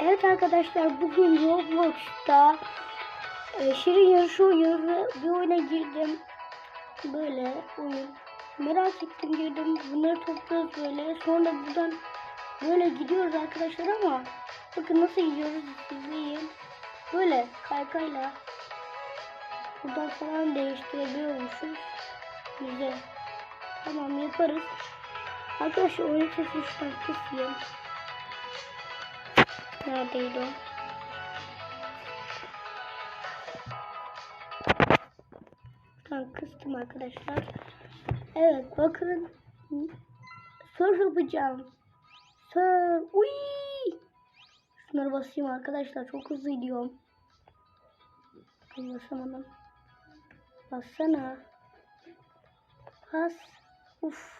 Evet arkadaşlar bugün Roblox'ta e, Şirin yarışı ve bir oyuna girdim. Böyle oyun. Merak ettim girdim. Bunları topluyoruz böyle. Sonra buradan böyle gidiyoruz arkadaşlar ama bakın nasıl gidiyoruz izleyin. Böyle kaykayla buradan falan değiştirebiliyormuşuz. Güzel. Tamam yaparız. Arkadaşlar oyun sesini şuradan kısayım. Neredeydi o? Tamam kıstım arkadaşlar. Evet bakın. Surf yapacağım. Surf. Uy! Şunları basayım arkadaşlar. Çok hızlı gidiyorum. Basamadım. Bassana. Bas. Uf.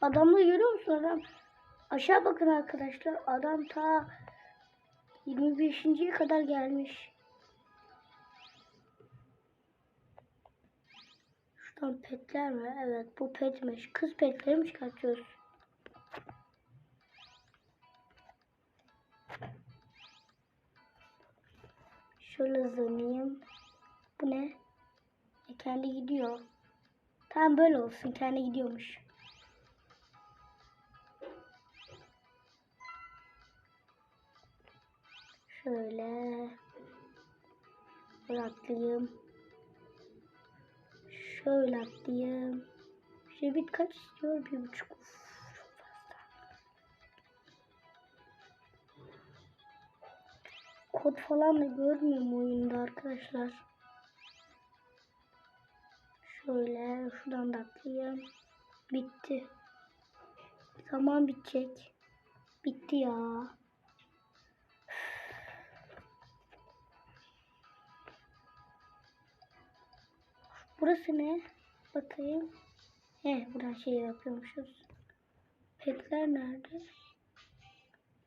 Adamları görüyor musun adam? Aşağı bakın arkadaşlar. Adam ta 25.ye kadar gelmiş. Şuradan petler mi? Evet bu petmiş. Kız petleri mi çıkartıyoruz? Şöyle hızlanayım. Bu ne? E, kendi gidiyor. Tamam böyle olsun. Kendi gidiyormuş. Şöyle Şöyle atlayayım. Şöyle atlayayım. Revit kaç istiyor? Bir buçuk. Uf, çok fazla. Kod falan da görmüyorum oyunda arkadaşlar. Şöyle şuradan da atlayayım. Bitti. Zaman bitecek. Bitti ya. Burası ne? Bakayım. He, buradan şey yapıyormuşuz. Petler nerede?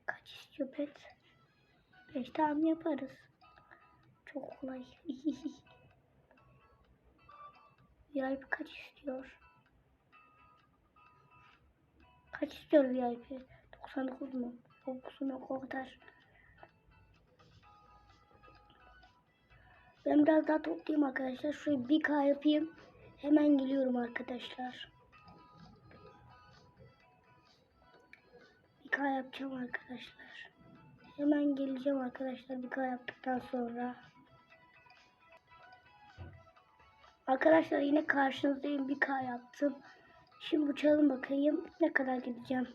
Kaç istiyor pet? Beş tamam yaparız. Çok kolay. VIP kaç istiyor? Kaç istiyor VIP? 99 mu? 9'una kadar. Ben biraz daha toplayayım arkadaşlar. Şurayı bir K yapayım. Hemen geliyorum arkadaşlar. Bir K yapacağım arkadaşlar. Hemen geleceğim arkadaşlar bir K yaptıktan sonra. Arkadaşlar yine karşınızdayım bir K yaptım. Şimdi uçalım bakayım ne kadar gideceğim.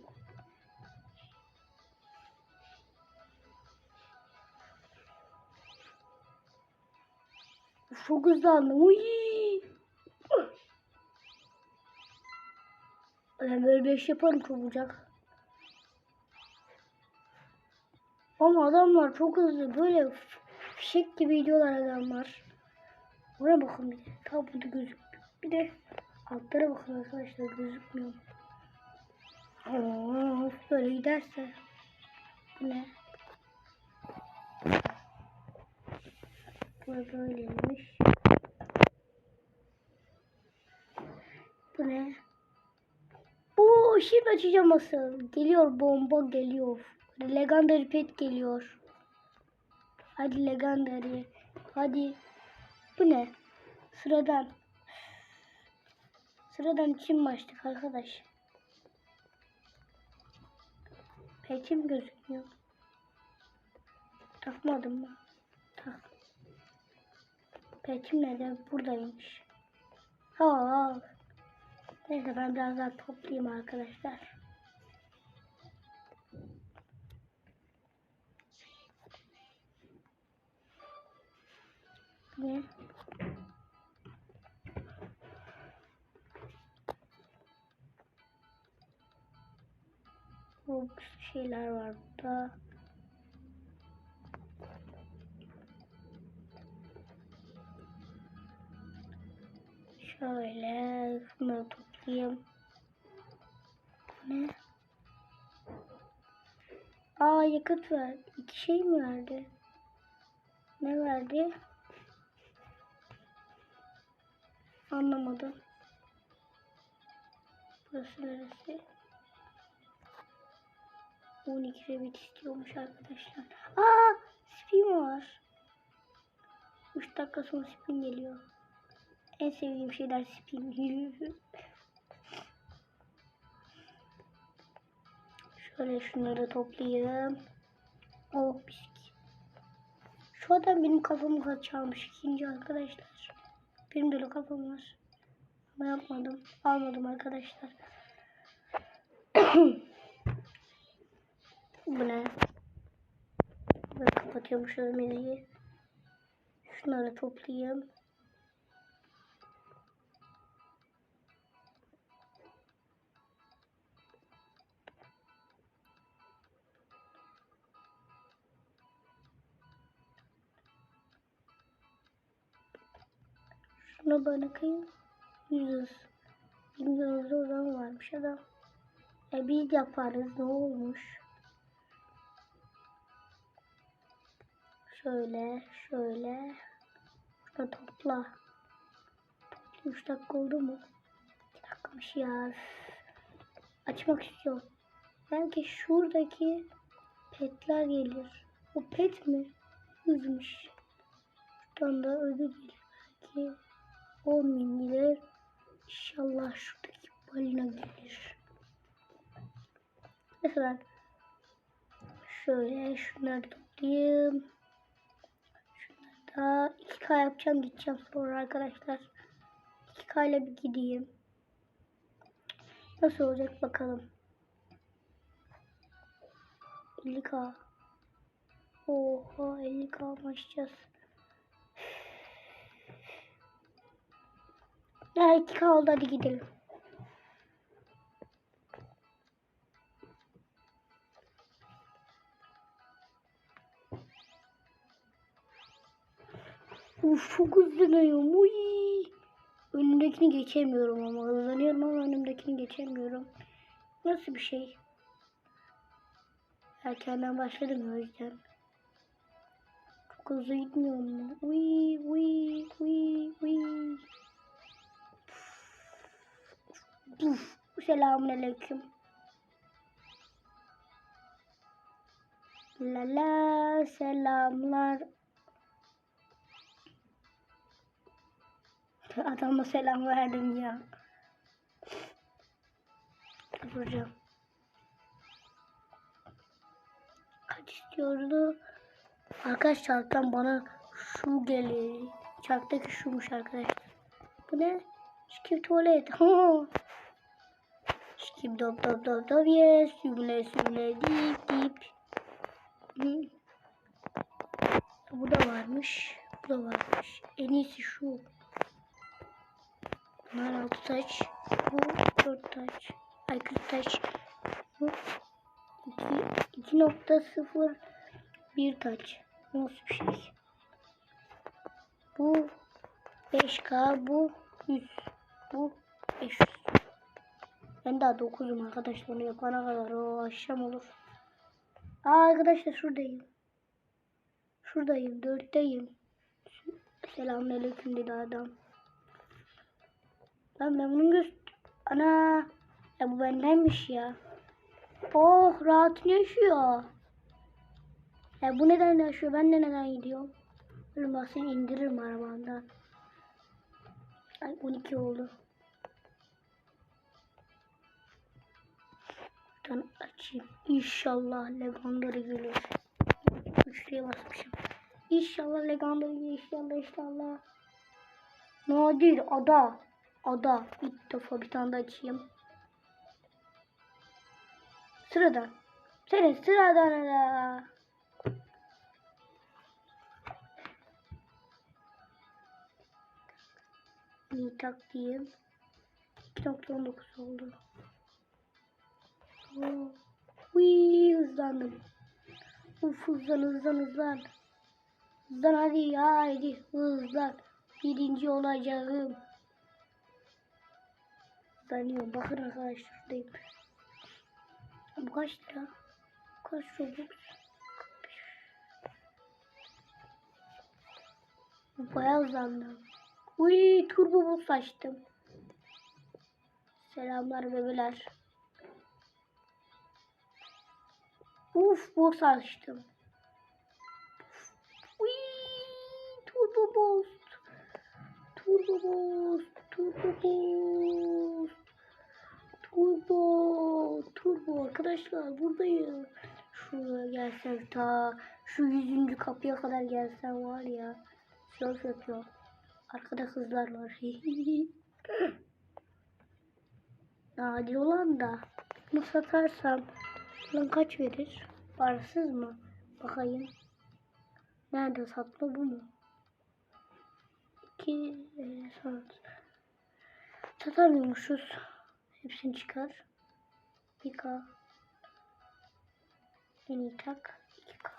Çok hızlandım. Uy! Ben böyle beş yaparım çabucak. Ama adamlar çok hızlı. Böyle fişek gibi gidiyorlar adamlar. Buraya bakın bir de. Ta burada gözükmüyor. Bir de altlara bakın arkadaşlar gözükmüyor. Aa, böyle giderse. Bu ne? Bu böyleymiş. Bu ne? Oo şimdi açacağım asıl. Geliyor bomba geliyor. Legendary pet geliyor. Hadi legendary. Hadi. Bu ne? Sıradan. Sıradan için başlık arkadaş. Petim gözükmüyor. Takmadım mı? Petim nerede? Buradaymış. Ha. Neyse ben biraz daha toplayayım arkadaşlar. Ne? Robux şeyler var burada. Şöyle şunları toplayayım. Ne? Aa yakıt ver. İki şey mi verdi? Ne verdi? Anlamadım. Burası neresi? 12 revit istiyormuş arkadaşlar. Aa spin var. 3 dakika sonra spin geliyor. En sevdiğim şeyler spin. Şöyle şunları toplayayım. Oh bisküvi. Şu adam benim kafamı kaçırmış ikinci arkadaşlar. Benim de öyle kafam var. Ama yapmadım. Almadım arkadaşlar. Bu ne? Böyle kapatıyorum şöyle müziği. Şunları toplayayım. Şuna bakayım. Yüz. Bilmiyoruz oradan varmış adam. E biz yaparız ne olmuş? Şöyle şöyle. Şurada topla. Topla 3 dakika oldu mu? 2 dakikamış ya. Açmak istiyorum. Belki şuradaki petler gelir. O pet mi? Yüzmüş. Şuradan da ödül gelir belki. 10 bin gelir. İnşallah şuradaki balina gelir. Mesela şöyle şunları toplayayım. Şunları da 2K yapacağım gideceğim sonra arkadaşlar. 2K ile bir gideyim. Nasıl olacak bakalım. 50K. Oha 50K başlayacağız. Ya 2K oldu hadi gidelim. Uf çok hızlanıyorum. Önümdekini geçemiyorum ama hızlanıyorum ama önümdekini geçemiyorum. Nasıl bir şey? Erkenden başladım o yüzden. Çok hızlı gitmiyor mu? Uy uy Uf, selamun aleyküm. La la selamlar. Adama selam verdim ya. Vuracağım. Kaç istiyordu? Arkadaş çarktan bana şu geliyor. Çarktaki şumuş arkadaşlar. Bu ne? Skip tuvalet. Ha. Skip dop dop dop dop yes. Sümle sümle dip dip. Bu da varmış. Bu da varmış. En iyisi şu. Bunlar altı taş. Bu dört taş. Ay kırk taş. Bu iki, iki nokta sıfır bir taş. Nasıl bir şey? Bu 5K, bu 100, bu 500. Ben daha 9'um arkadaşlar onu yapana kadar o akşam olur. Aa arkadaşlar şuradayım. Şuradayım, dörtteyim. Selamünaleyküm dedi adam. Lan ben bunu göster... Ana! Ya bu bendenmiş ya. Oh rahat yaşıyor. Ya bu neden yaşıyor? Ben de neden gidiyorum? Oğlum bak seni indiririm arabandan. Ay 12 oldu. Tane açayım. İnşallah legendary gelir. Üçlüye basmışım. İnşallah legendary gelir. İnşallah inşallah. Nadir ada. Ada. İlk defa bir tane de açayım. Sıradan. Senin sıradan ada. İyi taktiğim. 2.19 oldu. Uy, hızlandım. Uf hızlan hızlan hızlan. Hızlan hadi haydi hızlan. Birinci olacağım. Hızlanıyorum. Bakın arkadaşlar şuradayım. Bu kaç lira? Kaç robux? Bu bayağı hızlandım. Uy turbo boost açtım. Selamlar bebeler. Uf boss açtım. Uf, Turbo Boost. Turbo Boost. Turbo Boost. Turbo. Turbo arkadaşlar buradayım. Şuraya gelsem ta şu yüzüncü kapıya kadar gelsem var ya. Surf yapıyor. Arkada kızlar var. Nadir olan da bunu satarsam lan kaç verir? Parasız mı? Bakayım. Nerede satma bu mu? İki e, sat. Satamıyormuşuz. Hepsini çıkar. 1K. En iyi tak. 2K.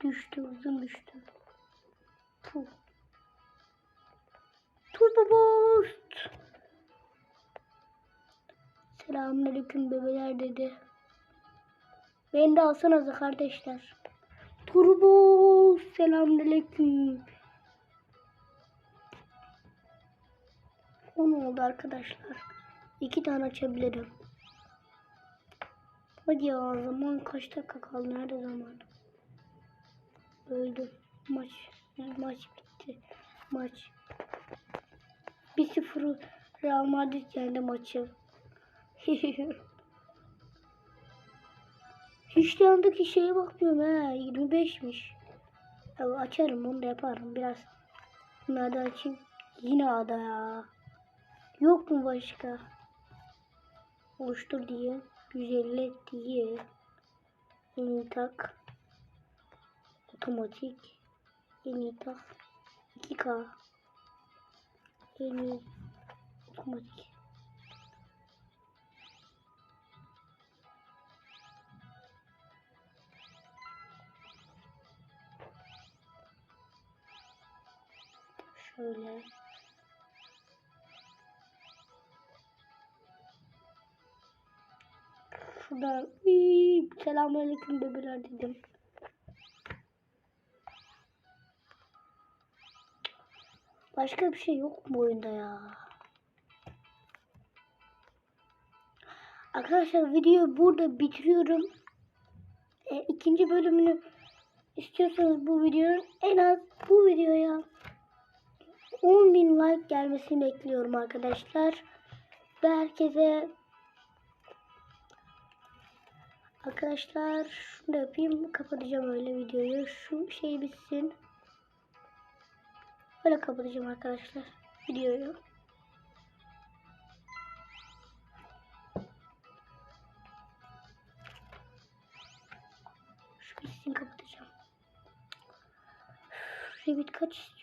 Düştü uzun düştü. Puh. Turbo Boost. Selamünaleyküm bebeler dedi. Beni de alsanıza kardeşler. Turbo selamünaleyküm. 10 oldu arkadaşlar. İki tane açabilirim. Hadi ya zaman kaç dakika kaldı? Nerede zaman? Öldüm. Maç. Maç bitti. Maç. 1-0 Real Madrid yendi maçı. De yandaki şeye bakmıyorum ha. 25'miş. Ya açarım onu da yaparım biraz. Bunları da açayım. Yine ada ya. Yok mu başka? Oluştur diye. 150 diye. En iyi tak. Otomatik. En iyi tak. 2K. En iyi. Otomatik. Şöyle. Şuradan selamünaleyküm bebeler dedim. Başka bir şey yok mu oyunda ya? Arkadaşlar videoyu burada bitiriyorum. E, ikinci bölümünü istiyorsanız bu videonun en az bu videoya 10.000 like gelmesini bekliyorum arkadaşlar. Ve herkese Arkadaşlar şunu da yapayım. Kapatacağım öyle videoyu. Şu şey bitsin. Böyle kapatacağım arkadaşlar videoyu. Şu bitsin kapatacağım. Revit kaç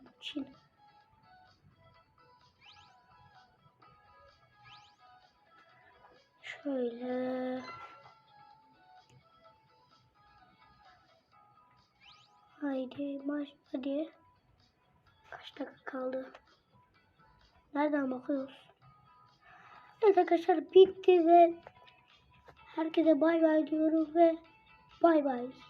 bunun için? Şöyle. Haydi maç hadi. Kaç dakika kaldı? Nereden bakıyoruz? Evet arkadaşlar bitti ve herkese bay bay diyorum ve bay bay.